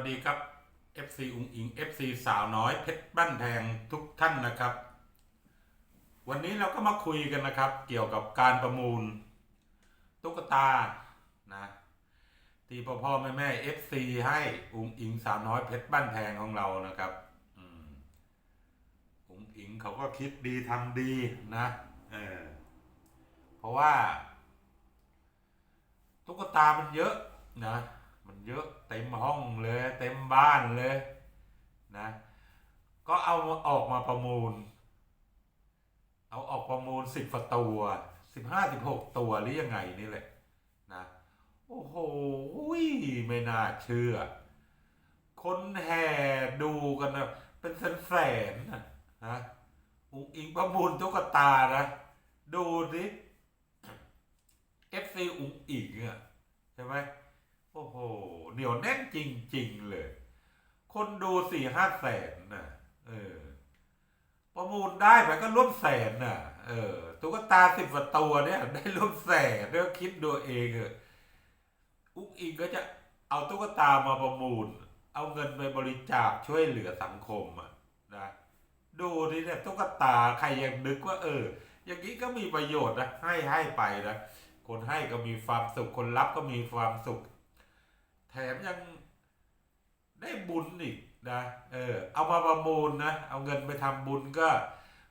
วัสดีครับ FC อุงอิง FC สาวน้อยเพชรบ้านแพงทุกท่านนะครับ วันนี้เราก็มาคุยกันนะครับ เกี่ยวกับการประมูล ตุ๊กตานะที่พ่อพ่อแม่แม่ FC ให้อุงอิงสาวน้อยเพชรบ้านแพงของเรานะครับอืมอุงอิงเขาก็คิดดีทำดีนะเออเพราะว่า ตุ๊กตามันเยอะนะ มันเยอะเต็มห้องเลย เต็มบ้านเลยนะ ก็เอาออกมาประมูล เอาออกประมูลสิบตัวสิบห้าสิบหกตัวหรือยังไงนี่แหละนะโอ้โหไม่น่าเชื่อ คนแห่ดูกันนะเป็นแสนแสนนะนะอุงอิงประมูลตุ๊กตานะ ดูสิ FC อุงอิงอะใช่ไหม โอ้โหเหนียวแน่นจริง ๆ เลย คนดูสี่ห้าแสนน่ะเออ ประมูลได้ไปก็ร่วมแสนน่ะ เออตุ๊กตาสิบกว่าตัวเนี่ย ได้ร่วมแสนแล้วคิดดูเองเอออุ๊กอิงก็จะเอาตุ๊กตามาประมูล เอาเงินไปบริจาคช่วยเหลือสังคมอะนะดูดิเนี่ยตุ๊กตาใครยังนึกว่า เออ อย่างนี้ก็มีประโยชน์นะให้ให้ไปนะคนให้ก็มีความสุขคนรับก็มีความสุข แถมยังได้บุญอีกนะเออเอามาประมูลนะเอาเงินไปทำบุญก็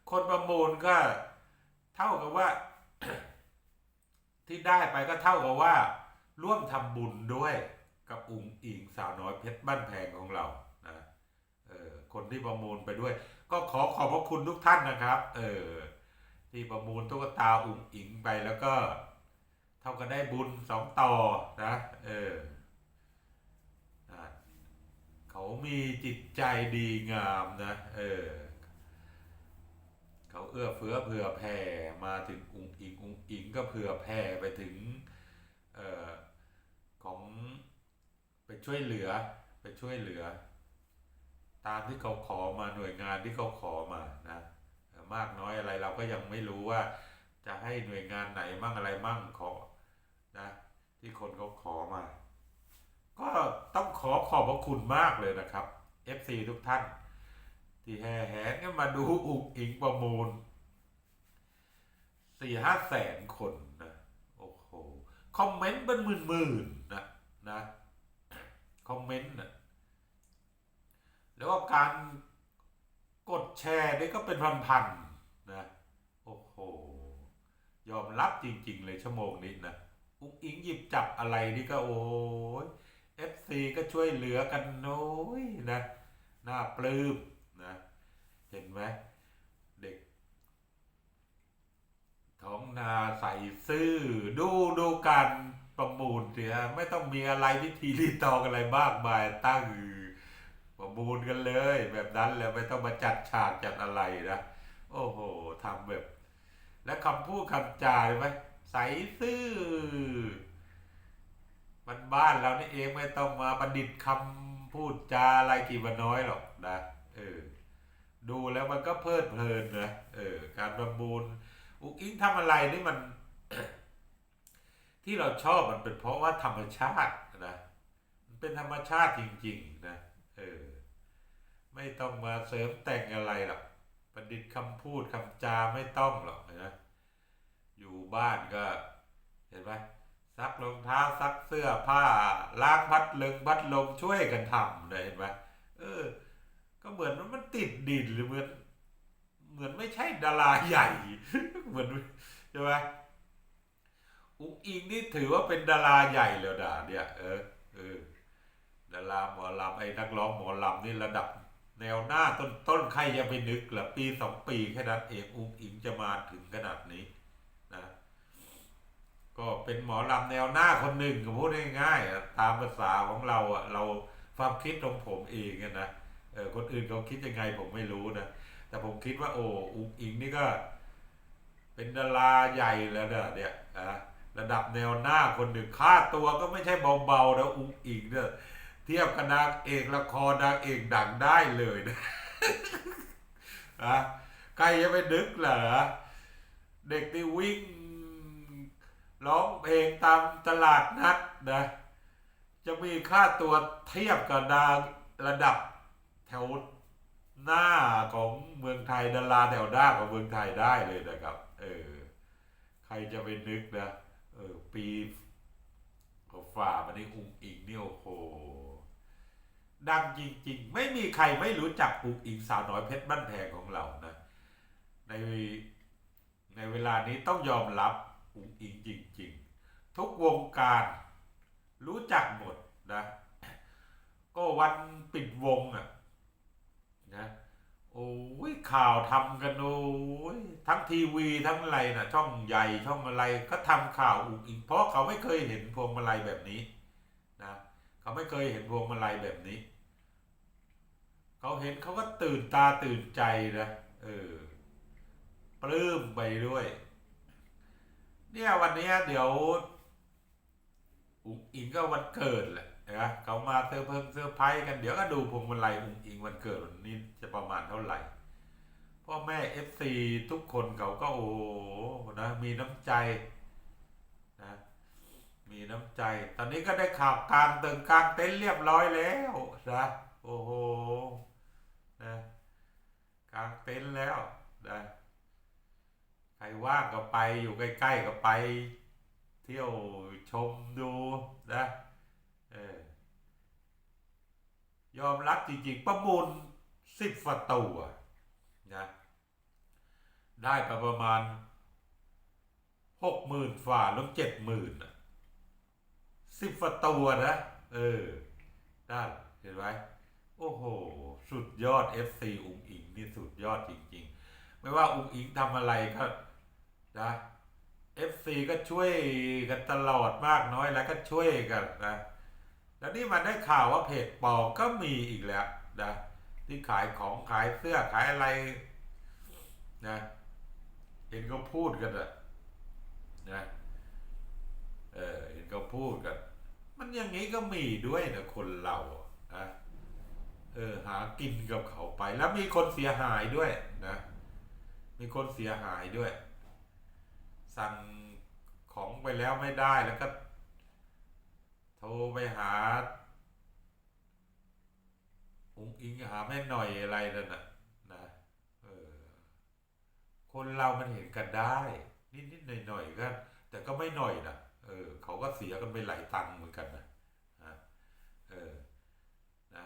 คนประมูลก็เท่ากับว่าที่ได้ไปก็เท่ากับว่า ร่วมทำบุญด้วยกับอุ๋งอิงสาวน้อยเพชรบ้านแพงของเรานะเออคนที่ประมูลไปด้วย ก็ขอขอบพระคุณทุกท่านนะครับเออที่ประมูลตุ๊กตาอุ๋งอิงไปแล้วก็ เท่ากับได้บุญสองต่อนะเออ มีจิตใจดีงามนะเออเขาเอื้อเฟื้อเผื่อแผ่มาถึงอุงอิงอุงอิงก็เผื่อแผ่ไปถึงเอ่อของไปช่วยเหลือไปช่วยเหลือ ตามที่เขาขอมาหน่วยงานที่เขาขอมานะมากน้อยอะไรเราก็ยังไม่รู้ว่าจะให้หน่วยงานไหนมั่งอะไรมั่งขอนะที่คนเขาขอมา ก็ต้องขอขอบพระคุณมากเลยนะครับ FC ทุกท่าน ที่แห่แหนกันมาดูอุกอิงประมูลสี่ห้าแสนคนนะโอ้โหคอมเมนต์เป็นหมื่นหมื่นๆนะนะคอมเมนต์นะแล้วก็การกดแชร์นี่ก็เป็นพันๆนะโอ้โหยอมรับจริง ๆ เลยชั่วโมงนี้นะอุ้งอิงหยิบจับอะไรนี่ก็โอ้ย FC ก็ช่วยเหลือกันน้ยนะน่าปลื้มนะเห็นไหมเด็ก ท้องนาใส่ซื่อดูดูการประมูลเสียไม่ต้องมีอะไรพิธีรีตองอะไรมากมายตั้งประมูลกันเลย แบบนั้นแล้วไม่ต้องมาจัดฉากจัดอะไรนะโอ้โหทำแบบ และคำพูดคำจาเลยไหมใสซื่อ มันบ้านเรานี่เองไม่ต้องมาประดิษฐ์คำพูดจาอะไรกี่วันน้อยหรอกนะเออดูแล้วมันก็เพลิดเพลินนะเออการประมูลอุกอิงทำอะไรนี่มัน ที่เราชอบมันเป็นเพราะว่าธรรมชาตินะมันเป็นธรรมชาติจริง ๆ นะเออไม่ต้องมาเสริมแต่งอะไรหรอกประดิษฐ์คำพูดคำจาไม่ต้องหรอกนะอยู่บ้านก็เห็นไหม ซักรองเท้าซักเสื้อผ้า ล้างพัดเลึงพัดลมช่วยกันทำนะเห็นไหมเออ ก็เหมือนมันติดดินหรือเหมือน เหมือนไม่ใช่ดาราใหญ่ เหมือนใช่ไหมอุ้งอิงนี่ถือว่าเป็นดาราใหญ่แล้วด่าเนี่ยเออเออดาราหมอลำไอ้นักร้องหมอลำนี่ระดับแนวหน้าต้นต้นใครจะไปนึกละปีสองปีแค่นั้นเองอุ้งอิงจะมาถึงขนาดนี้ ก็เป็นหมอลำแนวหน้าคนหนึ่งก็พูดง่ายๆตามภาษาของเราอะเราความคิดของผมเองนะเออคนอื่นเขาคิดยังไงผมไม่รู้นะแต่ผมคิดว่าโอ้อุงอิงนี่ก็ เป็นดาราใหญ่แล้วเนี่ยเนี่ยอะระดับแนวหน้าคนหนึ่งค่าตัวก็ไม่ใช่เบาๆนะอุงอิงเนี่ยเทียบกับนางเอกละครนางเอกดังได้เลยนะอะใครจะไปนึกเหรอเด็กที่วิ่ง ร้องเพลงตามตลาดนัดนะจะมีค่าตัวเทียบกับดาระดับแถวหน้าของเมืองไทยดาราแถวหน้าของเมืองไทยได้เลยนะครับ เออ ใครจะไปนึกนะ เออ ปีกฝ่ามานี่อุ้งอิงนี่โอ้โหดังจริง ๆ ไม่มีใครไม่รู้จักอุ้งอิงสาวน้อยเพชรบ้านแพงของเรานะ ในในเวลานี้ต้องยอมรับอุ้งอิงจริง ทุกวงการรู้จักหมดนะ ก็วันปิดวงอะนะโอ้ยข่าวทำกันโอ้ยทั้งทีวีทั้งอะไรนะช่องใหญ่ช่องอะไรก็ทำข่าวอุ้งอิงเพราะเขาไม่เคยเห็นพวงมาลัยแบบนี้นะเขาไม่เคยเห็นพวงมาลัยแบบนี้ เขาเห็นเขาก็ตื่นตาตื่นใจนะเออปลื้มไปด้วย เนี่ยวันนี้เดี๋ยว อุ๋งอิงก็วันเกิดแหละนะเขามาเซอร์เพิ่มเซอร์ไพรส์กันเดี๋ยวก็ดูพวงมาลัยอุ๋งอิงวันเกิดวันนี้จะประมาณเท่าไหร่พ่อแม่เอฟซีทุกคนเขาก็โอ้โหนะมีน้ำใจนะมีน้ำใจ ตอนนี้ก็ได้ข่าวกลางเติงกลางเต็นท์เรียบร้อยแล้วนะโอ้โหนะกลางเต็นท์แล้วนะใครว่างก็ไปอยู่ใกล้ๆก็ไป เที่ยวชมดูนะเออยอมรับจริงๆ ประมูลสิบฝัตัวนะได้ไปประมาณหกหมื่นฝ่าลงเจ็ดหมื่นสิบฝัตัวนะ เออ ได้เห็นไหมโอ้โห สุดยอด FC อุงอิงนี่สุดยอดจริง ๆ ไม่ว่าอุงอิงทำอะไรก็นะ FC ก็ช่วยกันตลอดมากน้อยแล้วก็ช่วยกันนะ แล้วนี่มันได้ข่าวว่าเพจปลอมก็มีอีกแล้วนะที่ขายของขายเสื้อขายอะไรนะเห็นเขาพูดกันอะนะเออเห็นเขาพูดกัน มันอย่างนี้ก็มีด้วยนะคนเรานะเออหากินกับเขาไปแล้วมีคนเสียหายด้วยนะ มีคนเสียหายด้วย สั่งของไปแล้วไม่ได้แล้วก็ โทรไปหาอุงอิงหาแม่หน่อยอะไรนั่นน่ะนะเออคนเรามันเห็นกันได้ นิดๆหน่อยๆก็แต่ก็ไม่หน่อยนะเออ เขาก็เสียกันไปหลายตังค์เหมือนกันนะนะเออนะ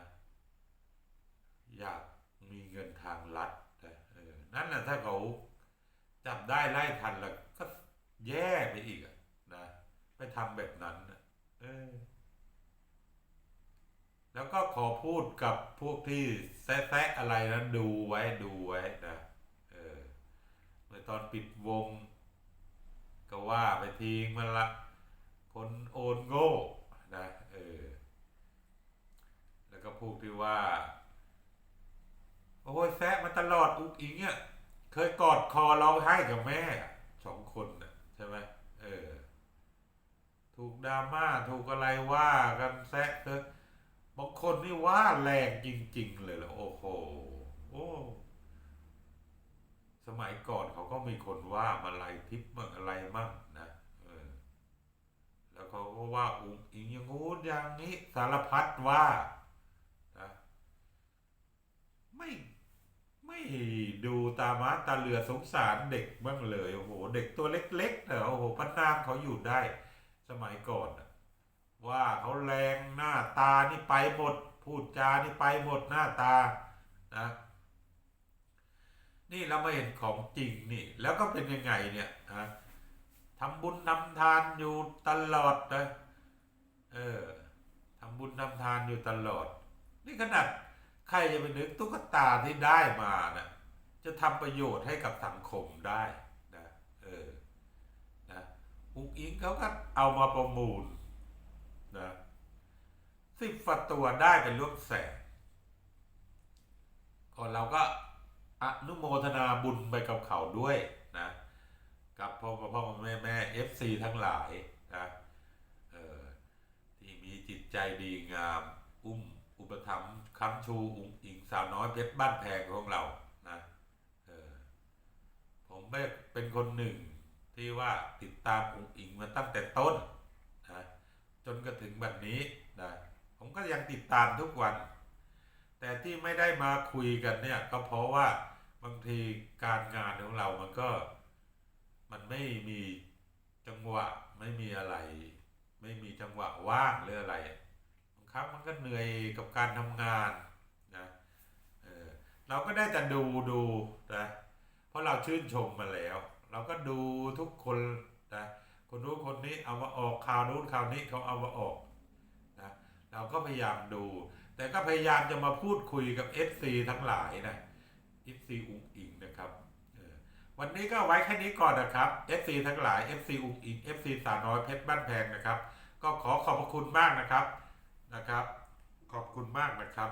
อยากมีเงินทางลัดนะเออนั่นแหละถ้าเขาจับได้ไล่ทันแล้ว แย่ไปอีกอะนะไปทำแบบนั้นเออแล้วก็ขอพูดกับพวกที่แซะอะไรนั้นดูไว้ดูไว้นะเออเมื่อตอนปิดวง ก็ว่าไปทิ้งมันละคนโอนโง่นะเออแล้วก็พูดที่ว่า โอ้ยแซะมาตลอดอุกอิงเนี่ยเคยกอดคอร้องไห้กับแม่ ช่ไหมเออ ถูกดราม่าถูกอะไรว่ากันแซะเถอะบางคนนี่ว่าแรงจริง ๆ เลยล่ะโอ้โหโอ้สมัยก่อนเขาก็มีคนว่ามาลายทิพย์มั่งอะไรมั่งนะเออ แล้วเขาก็ว่าอุ้งอิงอย่างงู้นอย่างนี้สารพัดว่านะไม่ไม่ ดูตามาตาเรือสงสารเด็กบ้างเลยโอ้โหเด็กตัวเล็กๆเนอะโอ้โหพันนามเขาอยู่ได้ สมัยก่อนว่าเขาแรงหน้าตานี่ไปหมดพูดจานี่ไปหมดหน้าตานะนี่เรามาเห็นของจริงนี่แล้วก็เป็นยังไงเนี่ยฮะทำบุญทำทานอยู่ตลอดนะเออทำบุญทำทานอยู่ตลอด นี่ขนาด ใครจะไปนึกตุ๊กตาที่ได้มานะจะทำประโยชน์ให้กับสังคมได้นะเออนะอุกอิงเขาก็เอามาประมูลนะสิบฝัตัวได้เป็นร่วมแสนก่อนเราก็อนุโมทนาบุญไปกับเขาด้วยนะกับพ่อพ่อแม่แม่เอฟซีทั้งหลายนะเออที่มีจิตใจดีงาม อุ้ม ปถัมภ์ค้ำชูอุ้งอิงสาวน้อยเพชรบ้านแพงของเรานะเออผมเป็นคนหนึ่งที่ว่าติดตามอุ้งอิงมาตั้งแต่ต้นนะจนกระถึงแบัดนนี้นะผมก็ยังติดตามทุกวัน แต่ที่ไม่ได้มาคุยกันเนี่ยก็เพราะว่าบางทีการงานของเรามันก็มันไม่มีจังหวะไม่มีอะไร ไม่มีจังหวะว่างหรืออะไร ครั้งมันก็เหนื่อยกับการทำงานนะเออเราก็ได้แต่ดูดูนะเพราะเราชื่นชมมาแล้ว เราก็ดูทุกคนนะคนนู้นคนนี้เอามาออกข่าวนู้นข่าวนี้เขาเอามาออกนะเราก็พยายามดู แต่ก็พยายามจะมาพูดคุยกับ FC ทั้งหลายนะ FC อุงอิงนะครับวันนี้ก็ไว้แค่นี้ก่อนนะครับ FC ทั้งหลาย FC อุงอิง FC สาวน้อยเพชรบ้านแพงนะครับ ก็ขอขอบพระคุณมากนะครับ นะครับ ขอบคุณมากนะครับ